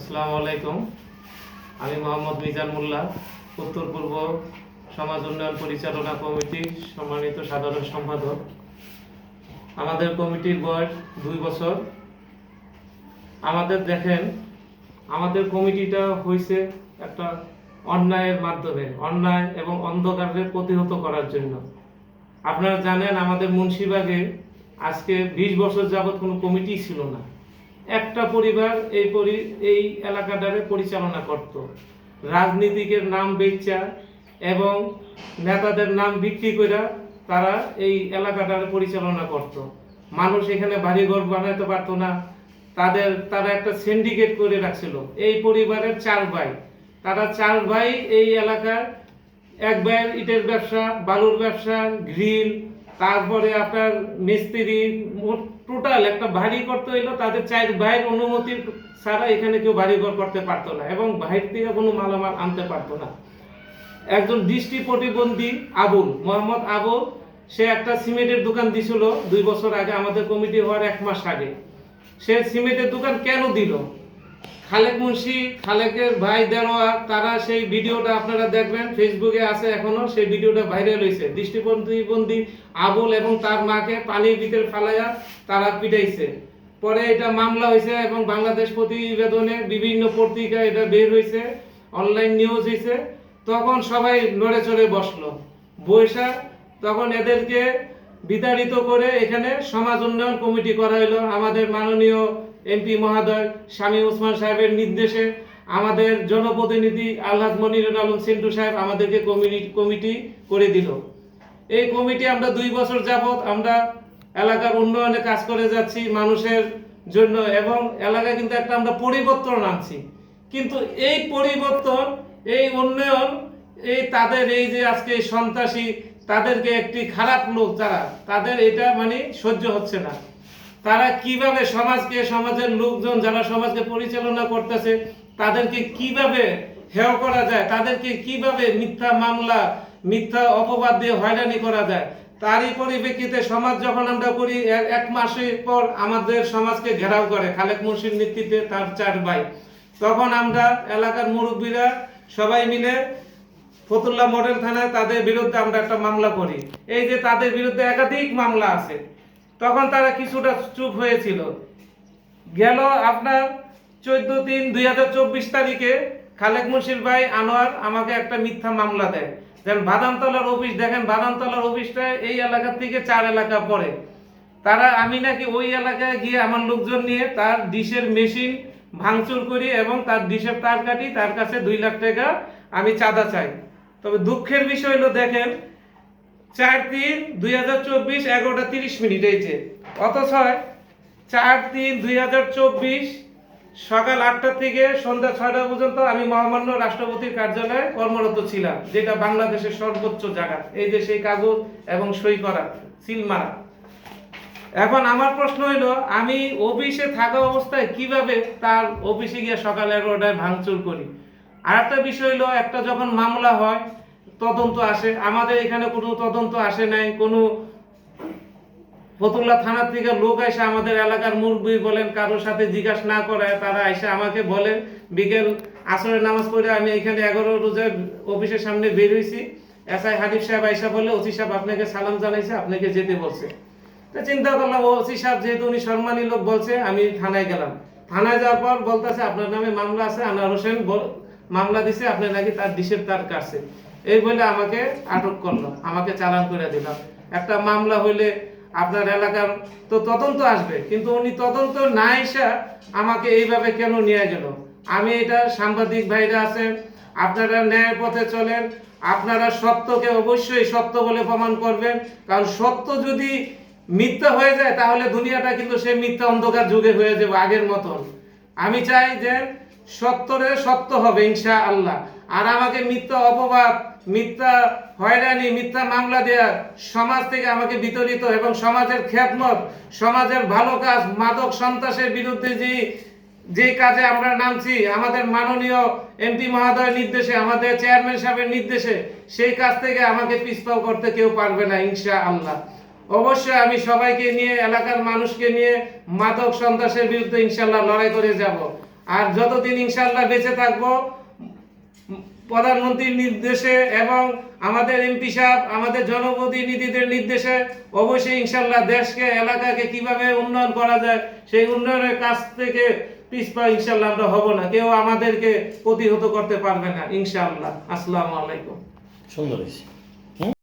আসসালামু আলাইকুম। আমি মোহাম্মদ মিজান মোল্লা, উত্তর পূর্ব সমাজ উন্নয়ন পরিচালনা কমিটির সম্মানিত সাধারণ সম্পাদক। আমাদের কমিটির বয়স দুই বছর। আমাদের দেখেন, আমাদের কমিটিটা হয়েছে একটা অন্যায়ের মাধ্যমে, অন্যায় এবং অন্ধকারকে প্রতিহত করার জন্য। আপনারা জানেন, আমাদের মুন্সিবাগে আজকে বিশ বছর যাবৎ কোনো কমিটি ছিল না। একটা পরিবার এই পরি, এই এলাকাটারে পরিচালনা করত। রাজনীতিকের নাম বেচা এবং নেতাদের নাম বিক্রি করে তারা এই এলাকাটারে পরিচালনা করত। মানুষ এখানে বাড়িঘর বানাতে পারতো না। তাদের, তারা একটা সিন্ডিকেট করে রাখছিল। এই পরিবারের চার ভাই। তারা চার ভাই এই এলাকার, এক ভাইয়ের ইটের ব্যবসা, বালুর ব্যবসা, গ্রিল তারপরে আপনার মিস্ত্রি টোটাল একটা বাড়ি করতে হইল, তাদের চার ভাইয়ের অনুমতি ছাড়া এখানে কেউ বাড়ি ঘর করতে পারতো না এবং বাহির থেকে কোনো মালামাল আনতে পারতো না। একজন দৃষ্টি প্রতিবন্ধী আবুল, মোহাম্মদ আবুল, সে একটা সিমেন্টের দোকান দিছিল দুই বছর আগে, আমাদের কমিটি হওয়ার এক মাস আগে। সে সিমেন্টের দোকান কেন দিল? খালেক মুন্সি, খালেকের ভাই দেওয়ার তারা সেই ভিডিওটা আপনারা দেখবেন, ফেসবুকে আছে এখনও, সেই ভিডিওটা ভাইরাল হয়েছে দৃষ্টিপ্রতিবন্ধী আবুল এবং তার মাকে পানির ভিতরে ফালাইয়া তারা পিটাইছে। পরে এটা মামলা হয়েছে এবং বাংলাদেশ প্রতিবেদনে বিভিন্ন পত্রিকায় এটা বের হয়েছে অনলাইন নিউজ হয়েছে তখন সবাই নড়ে চড়ে বসল। বৈশা তখন এদেরকে বিতাড়িত করে এখানে সমাজ উন্নয়ন কমিটি করা হলো আমাদের মাননীয় এমপি মহোদয়, স্বামী ওসমান সাহেবের নির্দেশে আমাদের জনপ্রতিনিধি আল্লাহ মনিরুল আলম সিন্টু সাহেব আমাদেরকে কমিটি কমিটি করে দিল। এই কমিটি আমরা দুই বছর যাবৎ আমরা এলাকার উন্নয়নে কাজ করে যাচ্ছি মানুষের জন্য এবং এলাকায় কিন্তু একটা আমরা পরিবর্তন আনছি। কিন্তু এই পরিবর্তন, এই উন্নয়ন, এই তাদের এই যে আজকে সন্ত্রাসী, তাদেরকে একটি খারাপ লোক যারা, তাদের এটা মানে সহ্য হচ্ছে না। তারা কীভাবে সমাজকে, সমাজের লোকজন যারা সমাজকে পরিচালনা করতেছে, তাদেরকে কীভাবে হেয় করা যায়, তাদেরকে কীভাবে মিথ্যা মামলা, মিথ্যা অপবাদ দিয়ে হয়রানি করা যায়, তারই পরিপ্রেক্ষিতে সমাজ যখন আমরা করি এক মাসের পর আমাদের সমাজকে ঘেরাও করে খালেক মুন্সির নেতৃত্বে তার চার ভাই। তখন আমরা এলাকার মুরব্বীরা সবাই মিলে ফতুল্লা মডেল থানায় তাদের বিরুদ্ধে আমরা একটা মামলা করি। এই যে তাদের বিরুদ্ধে একাধিক মামলা আছে। তখন তারা কিছুটা চুপ হয়েছিল। গেল আপনার চোদ্দ তিন দুই চব্বিশ তারিখে খালেক মুন্সির ভাই আনোয়ার আমাকে একটা মিথ্যা মামলা দেয়। যেন বাদামতলার অফিস, দেখেন বাদামতলার অফিসটা এই এলাকা থেকে চার এলাকা পড়ে। তারা, আমি নাকি ওই এলাকায় গিয়ে আমার লোকজন নিয়ে তার ডিশের মেশিন ভাঙচুর করি এবং তার ডিশের তার কাটি, তার কাছে দুই লাখ টাকা আমি চাঁদা চাই। তবে দুঃখের বিষয় হলো, দেখেন চার তিন দুই হাজার চব্বিশ এগারোটা তিরিশ মিনিট এই যে অথচ চার তিন দুই হাজার চব্বিশ সকাল আটটা থেকে সন্ধ্যা ছয়টা পর্যন্ত আমি মহামান্য রাষ্ট্রপতির কার্যালয়ে কর্মরত ছিলাম, যেটা বাংলাদেশের সর্বোচ্চ জায়গা। এই সেই কাগজ এবং সই করা, সিল মারা। এখন আমার প্রশ্ন হইল, আমি অফিসে থাকা অবস্থায় কীভাবে তার অফিসে গিয়ে সকাল এগারোটায় ভাঙচুর করি? আর একটা বিষয় হলো একটা যখন মামলা হয় তদন্ত আসে। আমাদের এখানে কোনো তদন্ত আসে নাই, কোনো ফতুল্লা থানার থেকে লোক এসে আমাদের এলাকার মুরব্বী বলেন, কারোর সাথে জিজ্ঞাসা না করায়, তারা এসে আমাকে বলেন, বিকেল আসরের নামাজ পড়ে আমি এখানে এগারো রোজার অফিসের সামনে বের হয়েছি এসআই হানিফ সাহেব আইসা বলে ওসি সাহেব আপনাকে সালাম জানাইছে, আপনাকে যেতে বলছে। তো চিন্তা করলাম, ওসি সাহেব যেহেতু উনি সম্মানী লোক বলছে, আমি থানায় গেলাম। থানায় যাওয়ার পর বলতেছে, আপনার নামে মামলা আছে, আনোয়ার হোসেন মামলা দিছে আপনি নাকি তার ডিশের তার কাছে এই বলে আমাকে আটক করল, আমাকে চালান করে দিলাম একটা মামলা হইলে আপনার এলাকার তো তদন্ত আসবে, কিন্তু উনি তদন্ত না এসে আমাকে এইভাবে কেন নিয়ে গেল? আমি এটা সাংবাদিক ভাইরা আছেন, আপনারা ন্যায়ের পথে চলেন, আপনারা সত্যকে অবশ্যই সত্য বলে প্রমাণ করবেন, কারণ সত্য যদি মিথ্যা হয়ে যায়, তাহলে দুনিয়াটা কিন্তু সে মিথ্যা অন্ধকার যুগে হয়ে যাবে আগের মতন। আমি চাই যে সত্যরে সত্য হবে ইনশা আল্লাহ আর আমাকে মিথ্যা অপবাদ মিথ্যা হয়রানি, মিথ্যা মামলা দেয়া সমাজ থেকে আমাকে বিতরিত এবং সমাজের খ্যাতমত, সমাজের ভালো কাজ, মাদক সন্ত্রাসের বিরুদ্ধে যে যে কাজে আমরা নামছি, আমাদের মাননীয় এমপি মহোদয়ের নির্দেশে, আমাদের চেয়ারম্যান সাহেবের নির্দেশে, সেই কাজ থেকে আমাকে পিছপাও করতে কেউ পারবে না ইনশা আল্লাহ অবশ্যই আমি সবাইকে নিয়ে, এলাকার মানুষকে নিয়ে মাদক সন্ত্রাসের বিরুদ্ধে ইনশাল্লাহ লড়াই করে যাব। আর যতদিন ইনশাল্লাহ বেঁচে থাকব প্রধানমন্ত্রীর নির্দেশে এবং আমাদের এমপি সাহেব, আমাদের জনপ্রতিনিধিদের নির্দেশে অবশ্যই ইনশাল্লাহ দেশকে, এলাকাকে কীভাবে উন্নয়ন করা যায়, সেই উন্নয়নের কাজ থেকে পিছপা ইনশাল্লাহ আমরা হব না। কেউ আমাদেরকে প্রতিহত করতে পারবে না ইনশাল্লাহ আসসালামু আলাইকুম। সুন্দর